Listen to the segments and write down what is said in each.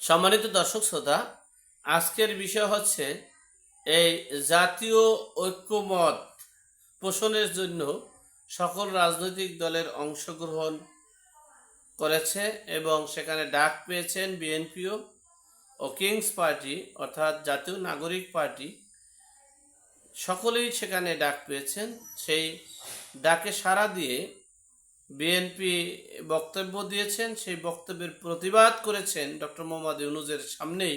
সম্মানিত দর্শক শ্রোতা, আজকের বিষয় হচ্ছে এই জাতীয় ঐক্যমত পোষণের জন্য সকল রাজনৈতিক দলের অংশগ্রহণ করেছে এবং সেখানে ডাক পেয়েছেন বিএনপিও ও কিংস পার্টি, অর্থাৎ জাতীয় নাগরিক পার্টি। সকলেই সেখানে ডাক পেয়েছেন। সেই ডাকে সাড়া দিয়ে বিএনপি বক্তব্য দিয়েছেন, সেই বক্তব্যের প্রতিবাদ করেছেন ডক্টর মোহাম্মদ ইউনুজের সামনেই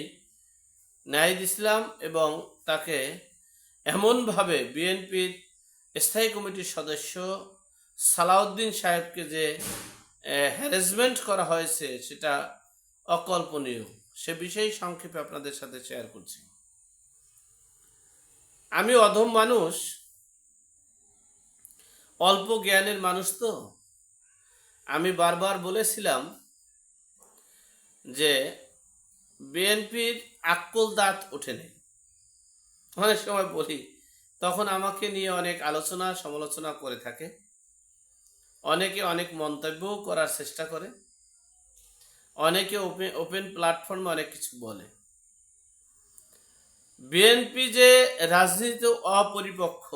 নাহিদ ইসলাম এবং তাকে এমনভাবে বিএনপির স্থায়ী কমিটির সদস্য সালাউদ্দিন সাহেবকে যে হ্যারাসমেন্ট করা হয়েছে সেটা অকল্পনীয়। সে বিষয়ে সংক্ষেপে আপনাদের সাথে শেয়ার করছি। আমি অধম মানুষ, অল্প জ্ঞানের মানুষ তো। আমি বারবার বলেছিলাম যে বিএনপির আক্কল দাঁত ওঠেনি। অনেক সময় বলি, তখন আমাকে নিয়ে অনেক আলোচনা, সমালোচনা করে থাকে। অনেকে অনেক মন্তব্যও করার চেষ্টা করে। অনেকে ওপেন ওপেন প্ল্যাটফর্মে অনেক কিছু বলে। বিএনপি যে রাজনীতি অপরিপক্ষ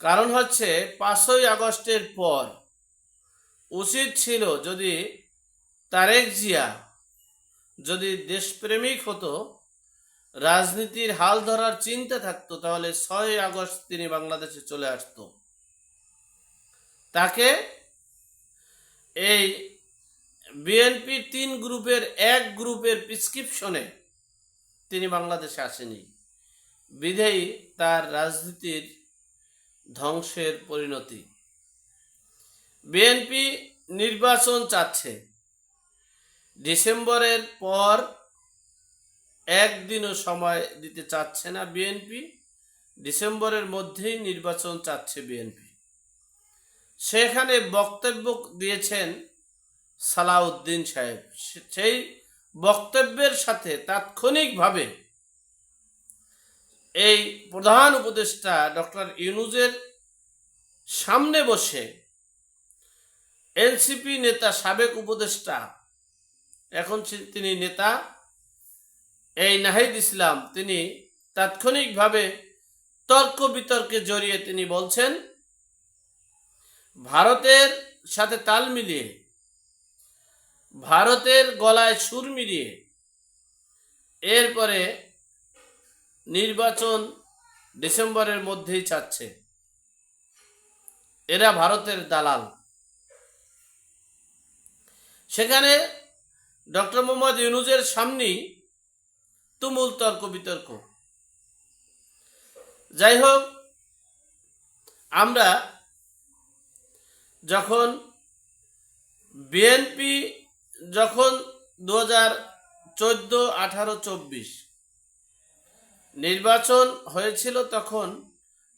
কারণ হচ্ছে পাঁচই আগস্টের পর উচিত ছিল যদি তারেক জিয়া যদি দেশপ্রেমিক হতো, রাজনীতির হাল ধরার চিন্তা থাকতো, তাহলে ছয় আগস্ট তিনি বাংলাদেশে চলে আসতো। তাকে এই বিএনপির তিন গ্রুপের এক গ্রুপের প্রেসক্রিপশনে তিনি বাংলাদেশে আসেনি। বিধেয়ী তার রাজনীতির ধ্বংসের পরিণতি। বিএনপি নির্বাচন চাচ্ছে। ডিসেম্বরের পর একদিনও সময় দিতে চাচ্ছে না বিএনপি, ডিসেম্বরের মধ্যেই নির্বাচন চাচ্ছে বিএনপি। সেখানে বক্তব্য দিয়েছেন সালাউদ্দিন সাহেব। সেই বক্তব্যের সাথে তাৎক্ষণিকভাবে এই প্রধান উপদেষ্টা ডক্টর ইউনুজের সামনে বসে এনসিপি নেতা, সাবেক উপদেষ্টা, এখন তিনি নেতা, এই নাহিদ ইসলাম, তিনি তাৎক্ষণিকভাবে তর্ক বিতর্কে জড়িয়ে তিনি বলছেন, ভারতের সাথে তাল মিলিয়ে, ভারতের গলায় সুর মিলিয়ে, এরপরে নির্বাচন ডিসেম্বরের মধ্যেই চাচ্ছে এরা ভারতের দালাল। সেখানে ডক্টর মোহাম্মদ ইউনুজের সামনেই তুমুল তর্ক বিতর্ক। যাই হোক, আমরা যখন বিএনপি যখন দু হাজার চোদ্দ আঠারো চব্বিশ নির্বাচন হয়েছিল তখন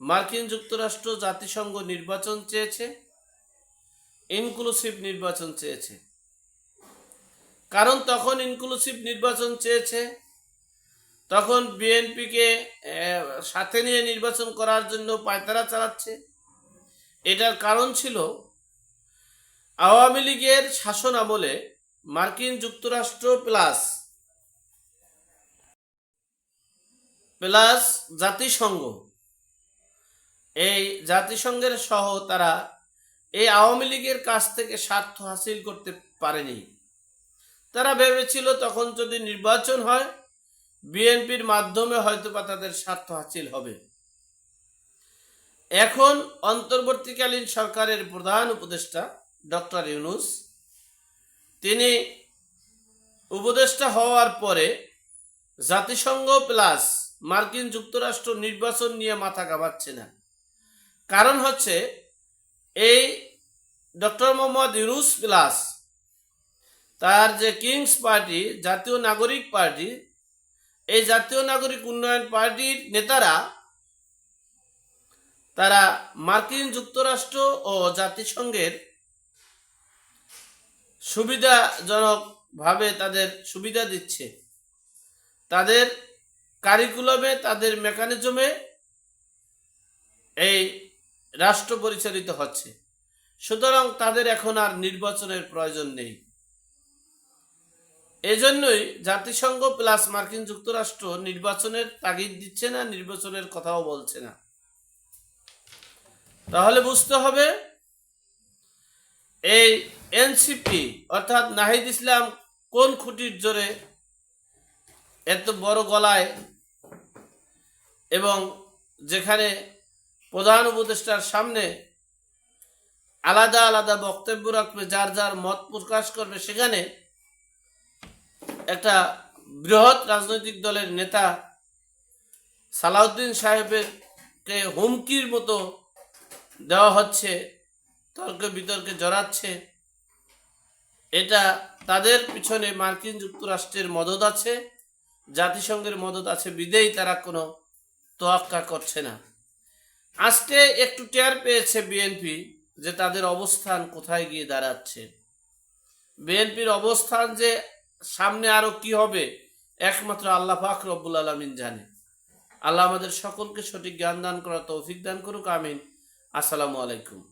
মার্কিন যুক্তরাষ্ট্র জাতিসংঘ নির্বাচন চেয়েছে ইনক্লুসিভ নির্বাচন চেয়েছে। কারণ তখন ইনক্লুসিভ নির্বাচন চেয়েছে। তখন বিএনপিকে সাথে নিয়ে নির্বাচন করার জন্য পায়তারা চালাচ্ছে। এটার কারণ ছিল, আওয়ামী লীগের শাসন আমলে মার্কিন যুক্তরাষ্ট্র প্লাস প্লাস জাতিসংঘ। এই জাতিসংঘের সহ তারা এই আওয়ামী লীগের কাছ থেকে স্বার্থ হাসিল করতে পারেনি। তারা ভেবেছিল তখন যদি নির্বাচন হয়, বিএনপির মাধ্যমে হয়তো বা তাদের স্বার্থ হাসিল হবে। এখন অন্তর্বর্তীকালীন সরকারের প্রধান উপদেষ্টা ডক্টর ইউনুস, তিনি উপদেষ্টা হওয়ার পরে জাতিসংঘ প্লাস মার্কিন যুক্তরাষ্ট্র নির্বাচন নিয়ে মাথা গাবাচ্ছে না। কারণ হচ্ছে এই ডক্টর মোহাম্মদ ইউনুস প্লাস তার যে কিংস পার্টি, জাতীয় নাগরিক পার্টি, এই জাতীয় নাগরিক উন্নয়ন পার্টির নেতারা, তারা মার্কিন যুক্তরাষ্ট্র ও জাতিসংঘের সুবিধাজনকভাবে তাদের সুবিধা দিচ্ছে। তাদের কারিকুলামে, তাদের মেকানিজমে এই রাষ্ট্র পরিচালিত হচ্ছে। সুতরাং তাদের এখন আর নির্বাচনের প্রয়োজন নেই। এজন্যই জাতিসংঘ প্লাস মার্কিন যুক্তরাষ্ট্র নির্বাচনের তাগিদ দিচ্ছে না, নির্বাচনের কথাও বলছে না। তাহলে বুঝতে হবে, এই এনসিপি অর্থাৎ নাহিদ ইসলাম কোন খুঁটির জোরে এত বড় গলায় এবং যেখানে প্রধান উপদেষ্টার সামনে আলাদা আলাদা বক্তব্য রাখবে, যার যার মত প্রকাশ করবে, সেখানে একটা বৃহৎ রাজনৈতিক দলের নেতা সালাউদ্দিন সাহেবেরকে হুমকির মতো দেওয়া হচ্ছে, তর্ক বিতর্কে জড়াচ্ছে। এটা তাদের পিছনে মার্কিন যুক্তরাষ্ট্রের মদত আছে, জাতিসংঘের মদত আছে, বিদেই তারা কোনো তোয়াক্কা করছে না। আজকে একটু টের পেয়েছে বিএনপি যে তাদের অবস্থান কোথায় গিয়ে দাঁড়াচ্ছে। বিএনপির অবস্থান যে সামনে আরও কি হবে? একমাত্র আল্লাহ পাক রব্বুল আলমিন জানে। আল্লাহ আমাদের সকলকে সঠিক জ্ঞান দান করা তৌফিক দান করুক, আমিন। আসসালামু আলাইকুম।